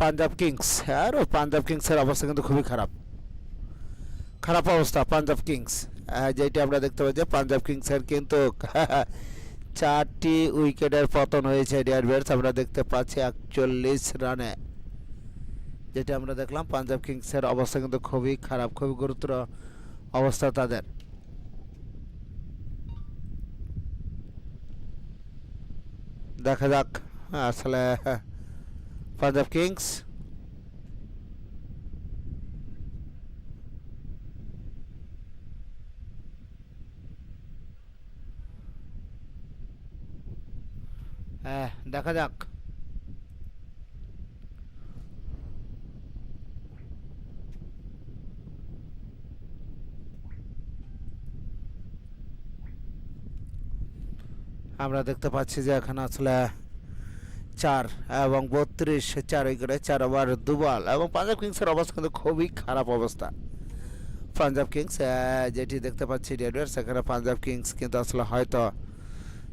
Punjab Kings আর পাঞ্জাব কিংসের অবস্থা কিন্তু খুবই খারাপ। খারাপ অবস্থা পাঞ্জাব কিংস যেটি আমরা দেখতে পাচ্ছি পাঞ্জাব কিংসের কিন্তু চারটি উইকেটের পতন হয়েছে ডিয়ারবেয়ার্স আমরা দেখতে পাচ্ছি একচল্লিশ রানে। যেটা আমরা দেখলাম পাঞ্জাব কিংসের অবস্থা কিন্তু খুবই খারাপ, খুবই গুরুতর অবস্থা তাদের। দেখা যাক, আসলে পাঞ্জাব কিংস হ্যাঁ দেখা যাক। আমরা দেখতে পাচ্ছি যে এখানে আসলে চার এবং বত্রিশ, চার উইকেটে চার ওভার দুবল এবং পাঞ্জাব কিংসের অবস্থা কিন্তু খুবই খারাপ অবস্থা। পাঞ্জাব কিংস যেটি দেখতে পাচ্ছি রেডিয়ার সেখানে পাঞ্জাব কিংস কিন্তু আসলে হয়তো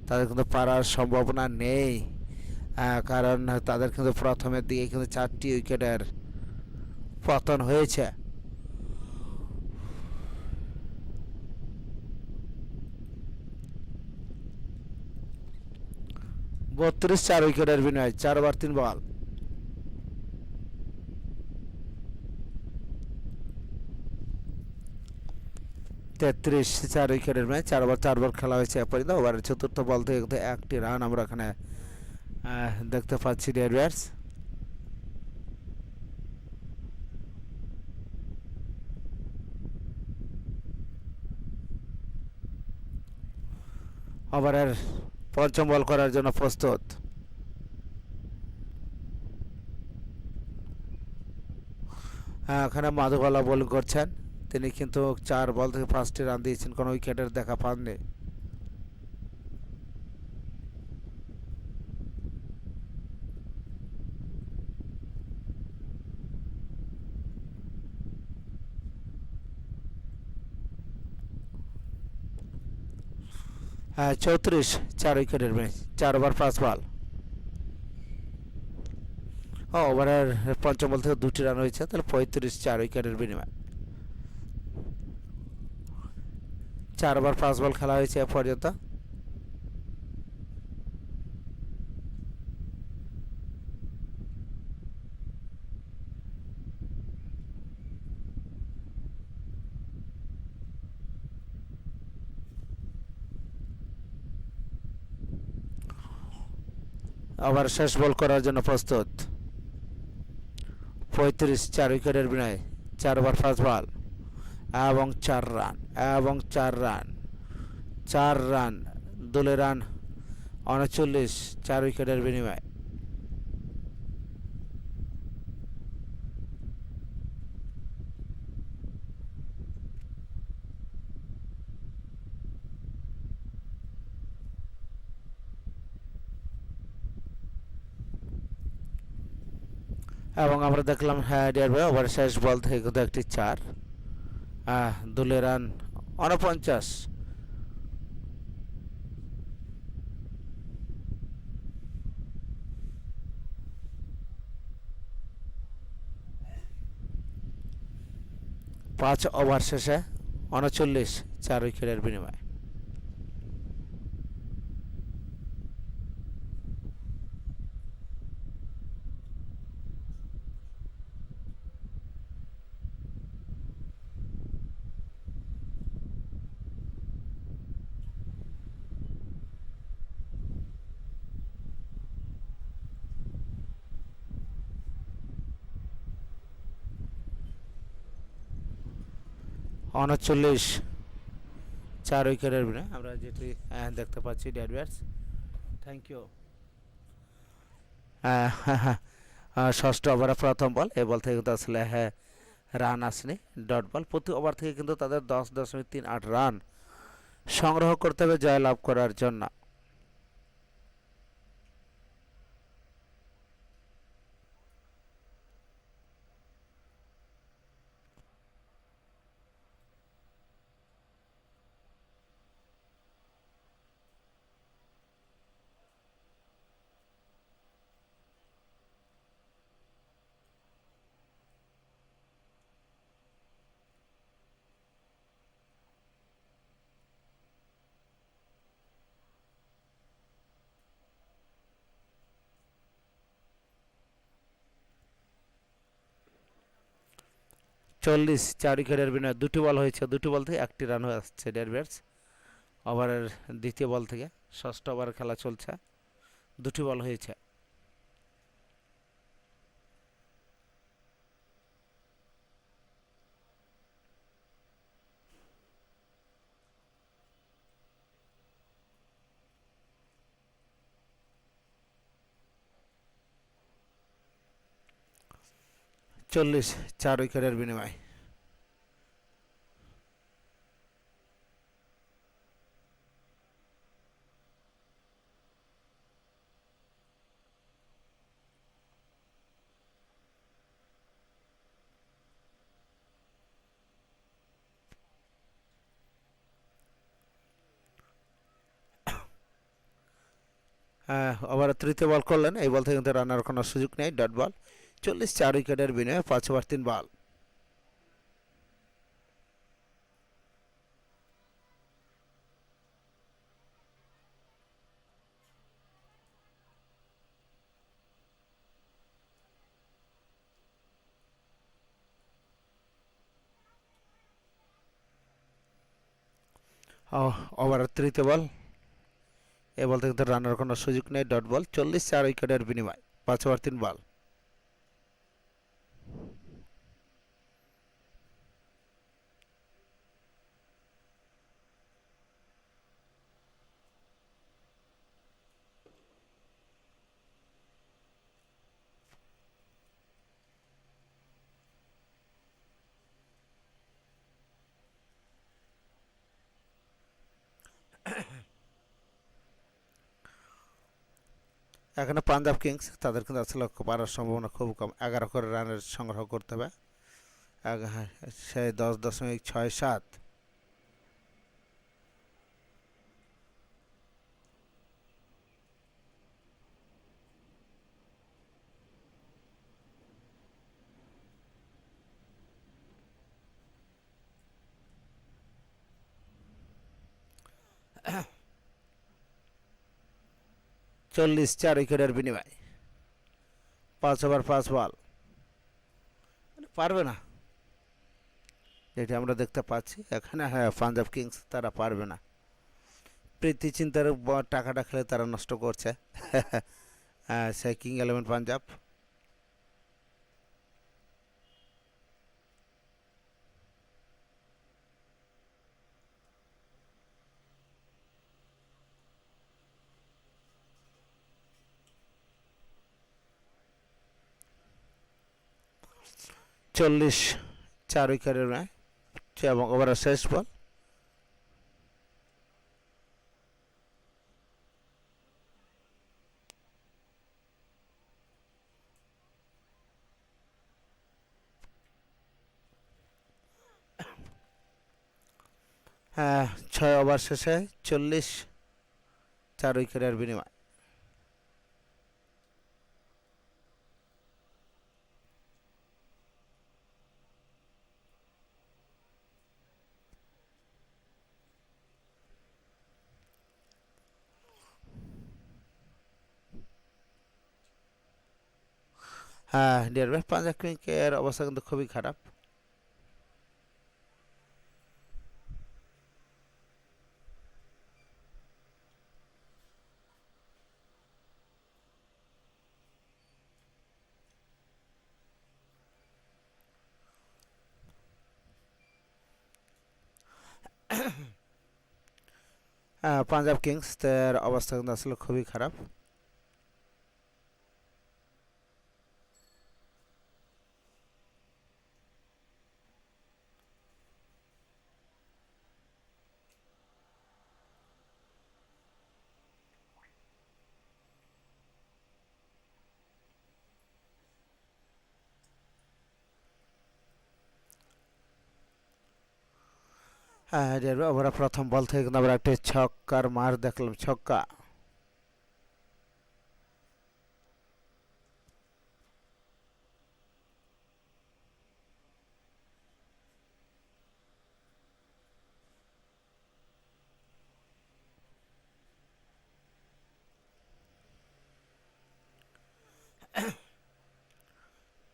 তাদের কিন্তু পারার সম্ভাবনা নেই কারণ তাদের কিন্তু প্রথমের দিকে কিন্তু চারটি উইকেটের পতন হয়েছে। বত্রিশ চার উইকেটের বিনিময়ে চার ওভার তিন বল। তেত্রিশ চার উইকেটের ম্যাচ চার ওভার চার বল খেলা হয়েছে এ পর্যন্ত। ওভারের চতুর্থ বল থেকে একটি রান আমরা এখানে দেখতে পাচ্ছি ডেয়ার্স ওভারের পঞ্চম বল করার জন্য প্রস্তুত। হ্যাঁ এখানে মাধুবালা বোলিং করছেন। তিনি কিন্তু চার বল থেকে পাঁচটি রান দিয়েছেন। কোনো উইকেটের দেখা পাননি হ্যাঁ চৌত্রিশ চার উইকেটের ম্যাচ চার ওভার পাঁচ বল ও ওভারের পঞ্চম বল থেকে দুটি রান হয়েছে, তাহলে পঁয়ত্রিশ চার উইকেটের বিনিময়। চার ওভার পাঁচ বল খেলা হয়েছে এ পর্যন্ত। আবার শেষ বল করার জন্য প্রস্তুত। পঁয়ত্রিশ চার উইকেটের বিনয় চার ওভার ফার্স্ট বল এবং চার রান এবং চার রান চার রান দলে রান উনচল্লিশ চার উইকেটের বিনিময়। এবং আমরা দেখলাম হ্যাঁ ডিয়ার ভাই, ওভার শেষ বল থেকে কিন্তু একটি চার। দলে রান উনপঞ্চাশ। পাঁচ ওভার শেষে উনচল্লিশ চার উইকেটের বিনিময়। উনচল্লিশ চার উইকেটের বিনে। আমরা যেটি দেখতে পাচ্ছি ড্যাডওয়ার্স থ্যাংক ইউ ষষ্ঠ ওভারে প্রথম বল। এই বল থেকে কিন্তু আসলে হ্যাঁ রান আসেনি ডট বল। প্রতি ওভার থেকে কিন্তু তাদের দশ দশমিক তিন আট রান সংগ্রহ করতে হবে জয়লাভ করার জন্য। চল্লিশ, চার উইকেটের বিনিময়ে দুটি বল হয়েছে। দুটি বল থেকে একটি রান হয়ে আসছে ডেরব্যাটস ওভারের দ্বিতীয় বল থেকে ষষ্ঠ ওভার খেলা চলছে। দুটি বল হয়েছে। চল্লিশ, চার উইকেটের বিনিময়। হ্যাঁ ওভারে তৃতীয় বল করলেন, এই বল থেকে কিন্তু রানার কোনো সুযোগ নেই, ডট বল। চল্লিশ চার উইকেটের বিনিময়ে পাঁচ ওভার তিন বল। ওভারের তৃতীয় বল। এ বল থেকে রানার কোনো সুযোগ নেই ডট বল চল্লিশ চার উইকেটের বিনিময় পাঁচ ওভার তিন বল। এখানে পাঞ্জাব কিংস তাদের কিন্তু আসলে পারার সম্ভাবনা খুব কম। এগারো করে রানের সংগ্রহ করতে হবে। সেই দশ দশমিক ছয় সাত। চল্লিশ চার উইকেটের বিনিময়। পাঁচ ওভার, পাঁচ বল। মানে পারবে না। যেটি আমরা দেখতে পাচ্ছি, এখানে হ্যাঁ পাঞ্জাব কিংস তারা পারবে না। প্রীতি চিন্তার টাকাটা খেলে তারা নষ্ট করছে। হ্যাঁ সে কিং ইলেভেন পাঞ্জাব। চল্লিশ চার উইকেটের ম্যাচ। এবং ওভারের শেষ বল। হ্যাঁ ছয় ওভার শেষে চল্লিশ চার উইকেটের বিনিময়। হ্যাঁ ডিয়ার ভাই পাঞ্জাব কিংসের অবস্থা কিন্তু খুবই খারাপ। পাঞ্জাব কিংস তার অবস্থা কিন্তু আসলে খুবই খারাপ। আমরা প্রথম বল থেকে কিন্তু আমরা একটা ছক্কার মার দেখলাম, ছক্কা।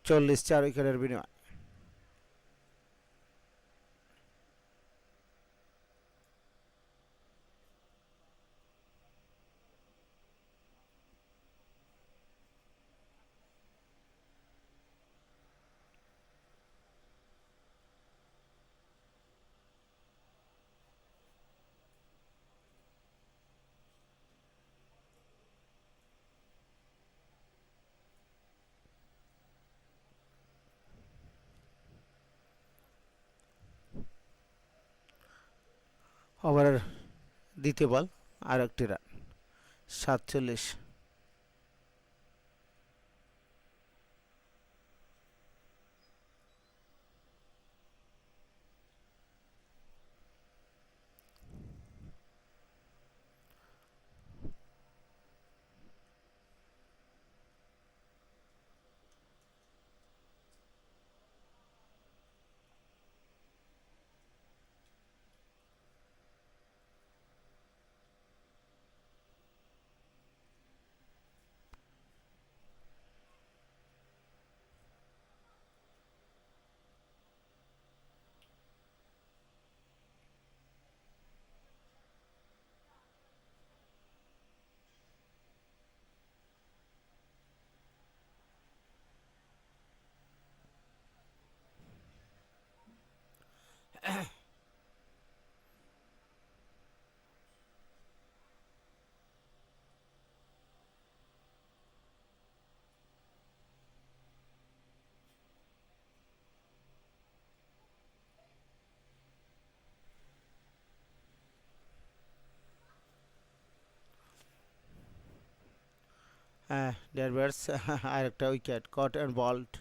চল্লিশ চার উইকেটের বিনিময়। ওভারের দ্বিতীয় বল আর একটি রান। সাতচল্লিশ। হ্যাঁ ডেয়ারব্যাটস আর একটা উইকেট কট অ্যান্ড বল্ট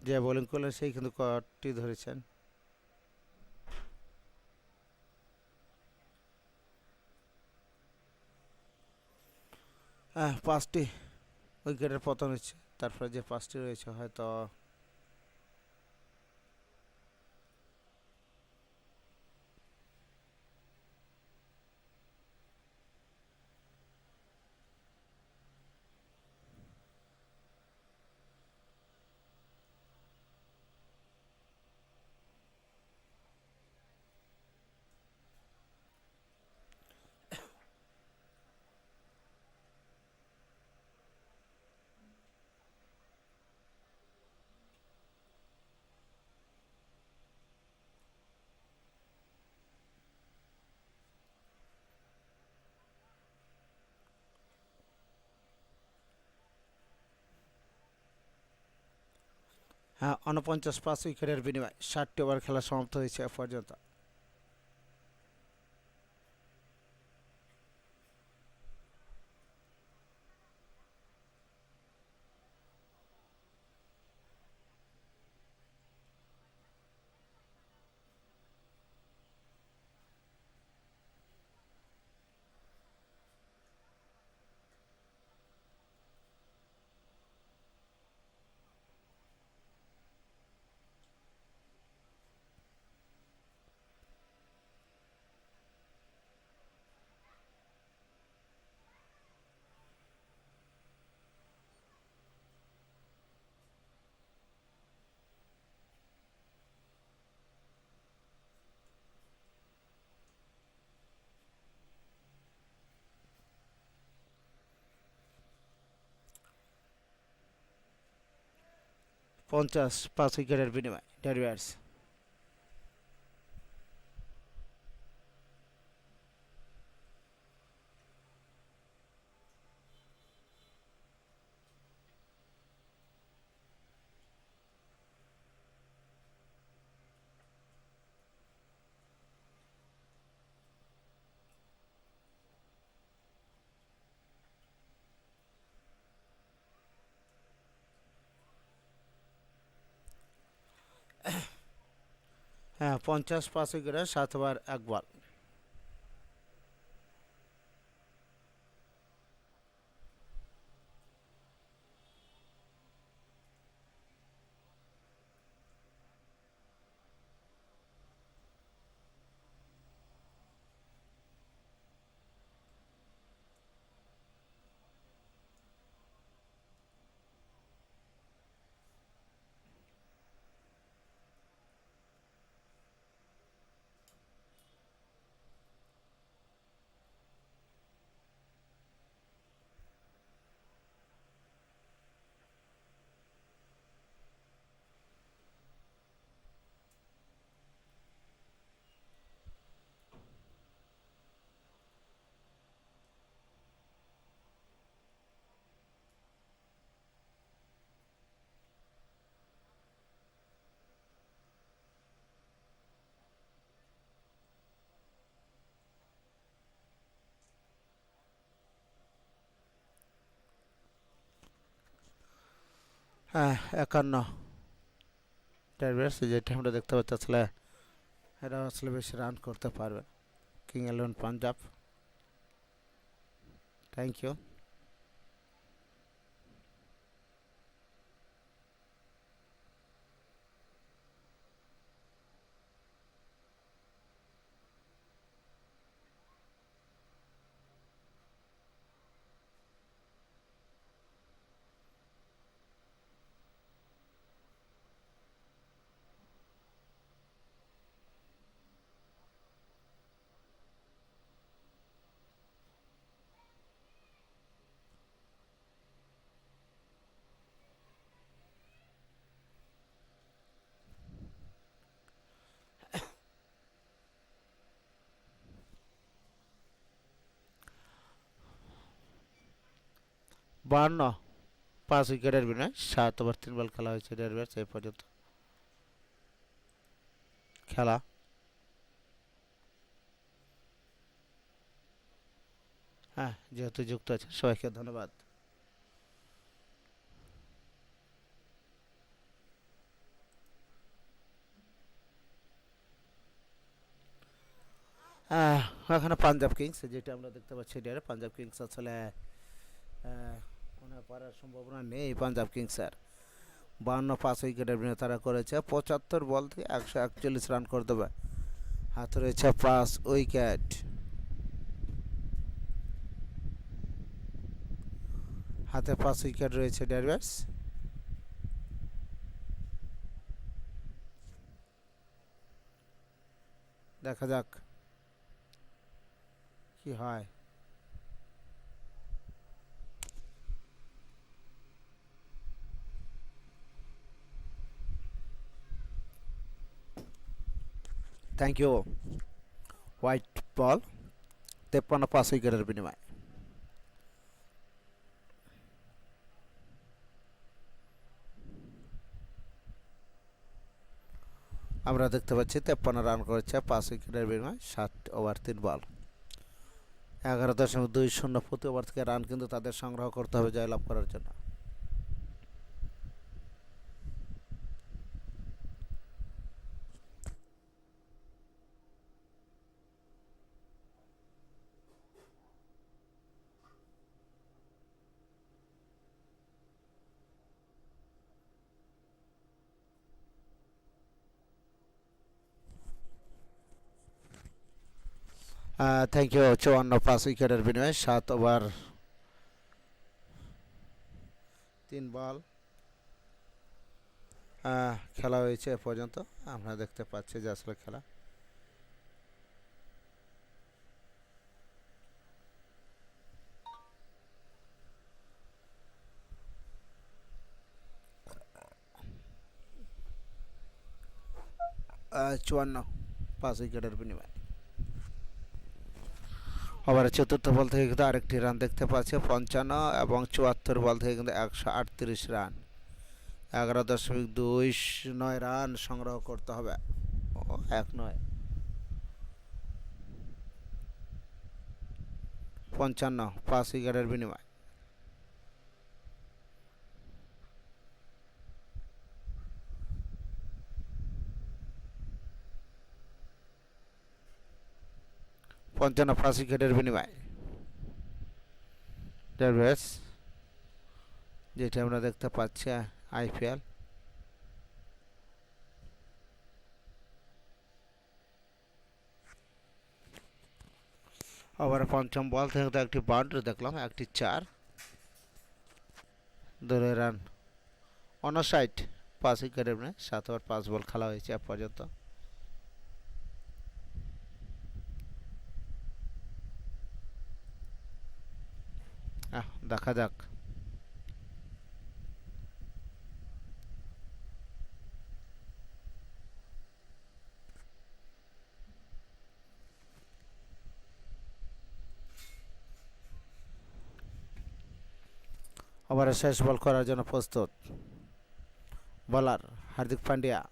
যে বোলিং করলেন, সেই কিন্তু কটটি ধরেছেন। পাঁচটি উইকেটের পতন হচ্ছে তারপরে যে পাঁচটি রয়েছে হয়তো উনপঞ্চাশ পাঁচ উইকেটের বিনিময়ে ষাটটি ওভার খেলা সমাপ্ত হয়েছে পর্যন্ত। পঞ্চাশ পাঁচ উইকেটের বিনিময়ে ডেয়ারব্যাটস হ্যাঁ পঞ্চাশ পাঁচ উইকেটে সাতবার ওভার হ্যাঁ একান্ন। ড্রাইভার্স যেটা আমরা দেখতে পাচ্ছি আসলে, এরা আসলে বেশি রান করতে পারবে। King eleven Punjab thank you বান্ন পাঁচ উইকেটের বিনয়, সাত ওভার, তিন বল খেলা হয়েছে ড্রাইভার্স এই পর্যন্ত। খেলা। হ্যাঁ যেহেতু যুক্ত আছে, সবাইকে ধন্যবাদ। এখানে পাঞ্জাব কিংস, যেটা আমরা দেখতে পাচ্ছি পাঞ্জাব কিংস আসলে পারার সম্ভাবনা নেই পাঞ্জাব কিংসের বান্ন পাঁচ উইকেটের বিনিময়ে তারা করেছে, পঁচাত্তর বল থেকে একশো একচল্লিশ রান করে দেবে। হাতে রয়েছে পাঁচ উইকেট। হাতে পাঁচ উইকেট রয়েছে ড্যারব্যাটস দেখা যাক কি হয়। থ্যাংক ইউ হোয়াইট বল তেপ্পান্ন পাঁচ উইকেটের বিনিময়ে আমরা দেখতে পাচ্ছি তেপ্পান্ন রান করেছে পাঁচ উইকেটের বিনিময়ে সাত ওভার তিন বল এগারো দশমিক দুই শূন্য প্রতি ওভার থেকে রান কিন্তু তাদের সংগ্রহ করতে হবে জয়লাভ করার জন্য। থ্যাংক ইউ চুয়ান্ন পাঁচ উইকেটের বিনিময়ে সাত ওভার, তিন বল। খেলা হয়েছে এ পর্যন্ত। আমরা দেখতে পাচ্ছি যে আসলে খেলা। চুয়ান্ন পাঁচ উইকেটের বিনিময়ে। আবার চতুর্থ বল থেকে কিন্তু আরেকটি রান দেখতে পাচ্ছে, পঞ্চান্ন এবং চুয়াত্তর বল থেকে কিন্তু একশো আটত্রিশ রান এগারো দশমিক দুই নয় রান সংগ্রহ করতে হবে। এক নয়। পঞ্চান্ন, পাঁচ উইকেটের বিনিময়। পঞ্চান্ন পাঁচ উইকেটের বিনিময়। ডেভিস যেটা আমরা দেখতে পাচ্ছি আইপিএল আবার পঞ্চম বল থেকে একটি বাউন্ডারি দেখলাম, একটি চার। ধরে রান। অনসাইড পাঁচ উইকেটের সাত ওভার, পাঁচ বল খেলা হয়েছে এ পর্যন্ত। দেখা যাক। ওভারে শেষ বল করার জন্য প্রস্তুত। বলার হার্দিক পান্ডিয়া।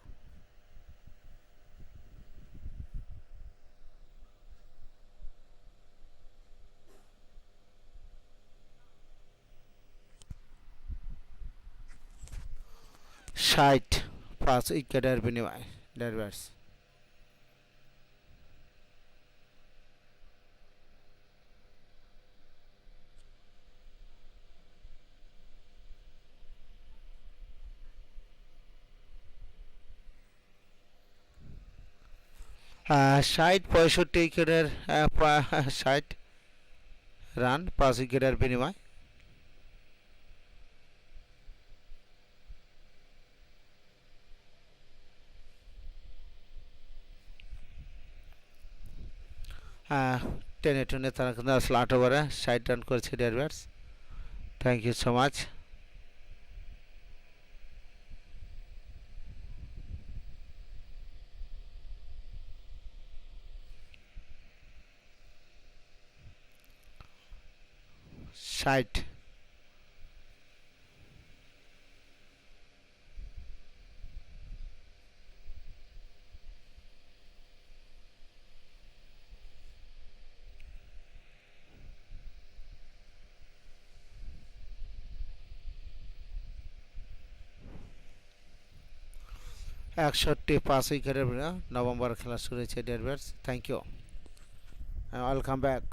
ষাট পাঁচ উইকেটের বিনিময় ডেরব্যাটস ষাট পঁয়ষট্টি উইকেটের ষাট রান পাঁচ উইকেটের বিনিময়। টেনে টেনে তারা কিন্তু আসলে আট ওভারে ষাট রান করেছে dare thank you so much ষাট একষট্টি পাঁচ উইকেটের বিনিময়ে নভেম্বর খেলা শুরু হয়েছে dare bats thank you welcome back